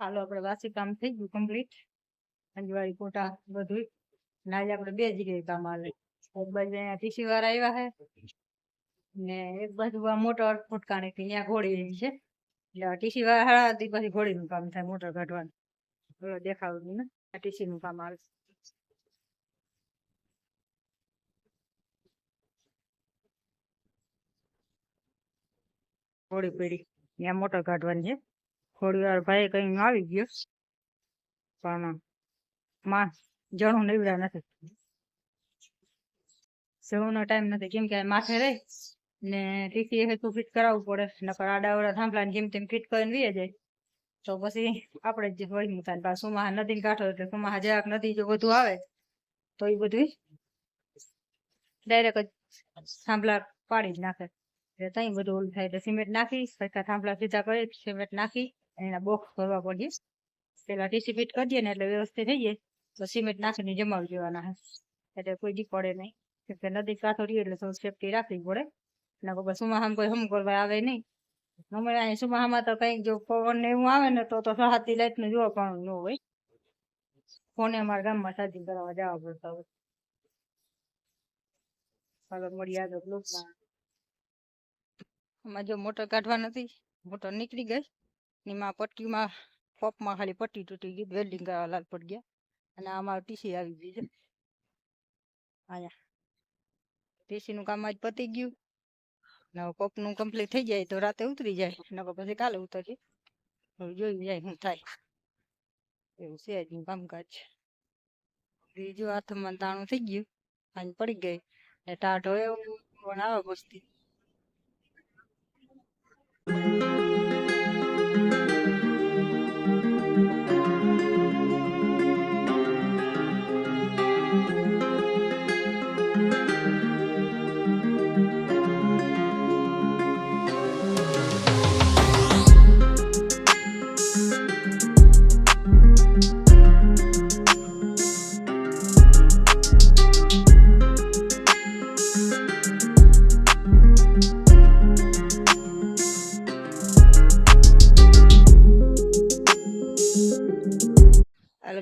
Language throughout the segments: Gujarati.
હાલો, આપણે વાસી કામ થઈ ગયું કમ્પ્લીટ અંજવાળી કોટા બધું ને આજે આપણે બે જગ્યાએ કામ હાલે. એક બાજુ અહીંયા ટીસી વાળા આવ્યા છે ને એક બાજુ આ મોટર ફૂટકાણી થી અહીંયા ઘોડી રહી છે. એટલે ટીસી વાળા હારાથી પછી ઘોડીનું કામ થાય, મોટર કાઢવાનું. દેખાવું ને આ ટીસી નું કામ આવે ઘોડી પડી. ત્યાં મોટર કાઢવાની છે. થોડી વાર ભાઈ કઈ આવી ગયો. પણ માં જણું નીવડા નથી. જવાનો ટાઈમ નથી. કેમ કે માથે રહી ને ટીસી હેતુ ફિટ કરાવવું પડે. નકર આડાવડા થાંભલા ને જેમ તેમ ફિટ કરીને વીએ જાય. તો પછી આપણે જ વળી મૂકવાનું પાછું સુમાહા નદી કાંઠો એટલે સુમાહા જરાક નદી જો બધું આવે, તો એ બધું ડાયરેક્ટ જ થાંભલા પાડી જ નાખે. એટલે ત્યાં બધું ઓલું થાય. એટલે સિમેન્ટ નાખી સરખા થાંભલા સીધા કરી, સિમેન્ટ નાખી એના બોક્સ ભરવા પડીએ પેલા ટીસી કરી દઈએ ને એટલે વ્યવસ્થિત થઈ જાય તો સિમેન્ટ નાખીને જમાવી દેવાના એટલે કોઈ દી પડે નહીં કેમ કે નદી કાંઠો રહ્યો એટલે થોડું સેફટી રાખવી પડે એના કોઈ સુમાહામ કોઈ હમ કરવા આવે નહીં અમારે અહીં સુમાહામાં તો કંઈક જો પવન ને એવું આવે ને તો તો સહાતી લાઈટનું જોવા પણ ન હોય ફોને અમારા ગામમાં સાજી કરાવવા જવા પડતા હોય ચાલો મળીએ આગળ બ્લોગમાં આમાં જો મોટર કાઢવા નથી મોટર નીકળી ગઈ એમાં પટ્ટીમાં પપમાં ખાલી પટ્ટી તૂટી ગઈ વેલ્ડિંગ કરવા લાલ પડી ગયા. અને આમાં ટીસી આવી ગઈ છે. અહીંયા ટીસી નું કામ આજ પતી ગયું. ને પપનું કમ્પ્લીટ થઈ જાય તો રાતે ઉતરી જાય. નકર પછી કાલે ઉતરીએ. હવે જોઈ જાય શું થાય. એવું છે આજનું કામકાજ. બીજું હાથમાં દાણું થઈ ગયું. આજ પડી ગઈ. ને ટાઢો એવું પણ આવે મસ્તી.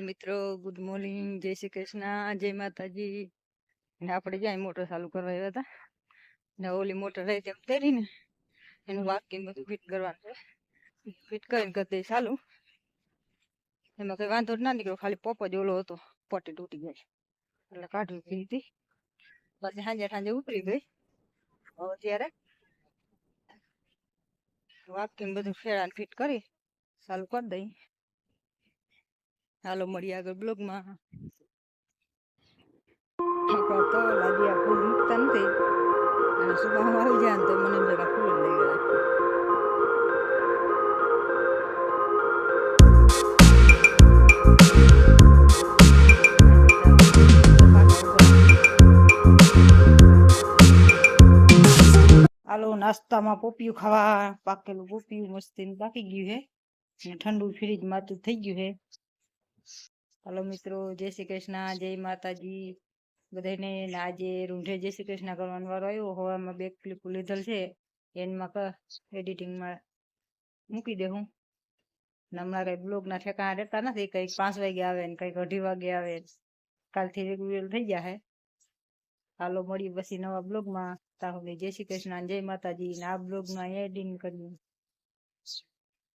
મિત્રો ગુડ મોર્નિંગ જય શ્રી કૃષ્ણ, જય માતાજી. ને આપણે જાય મોટર ચાલુ કરવા આવ્યા હતા? ને ઓલી મોટર રહી તેમ તેરી ને એનું વાક્ય બધું ફિટ કરવાનું છે. ફિટ કરીને કરી દઈ ચાલુ. એમાં કઈ વાંધો ના નીકળ્યો, ખાલી પોપ જ ઓલો હતો, પોટી તૂટી ગઈ. એટલે કાઢવી પડી હતી. પછી સાંજે સાંજે ઉપરી ગઈ. હવે ત્યારે વાકિંગ બધું ફેરાને ફિટ કરી ચાલુ કરી દઈ હાલો, મળીએ આગળ બ્લોગમાં. તો લાગી આ ફૂલ મૂકતા નથી અને સુબહ આવી જાય તો મને જરા ફૂલ લઈ ગયા નાસ્તામાં પોપિયું ખાવા. પાકેલું પોપિયું મસ્તી પાકી ગયું હે. ઠંડુ ફ્રીજ માતું થઈ ગયું છે હાલો મિત્રો, જય શ્રી કૃષ્ણ, જય માતાજી. બધાને આજે રૂંઢે જય શ્રી કૃષ્ણ કરવાનો વારો આવ્યો. હવામાં બે ક્લિપ લીધેલ છે. એનમાં એડિટિંગમાં મૂકી દે હું. હમણાં કઈ બ્લોગના ઠેકાણા રહેતા નથી. કંઈક પાંચ વાગે આવે ને કંઈક અઢી વાગે આવે કાલથી રેગ્યુલર થઈ જાય હાલો, મળીએ પછી નવા બ્લોગમાં. તા સુધી જય શ્રી કૃષ્ણ, જય માતાજી. ને આ બ્લોગમાં એડિંગ કર્યું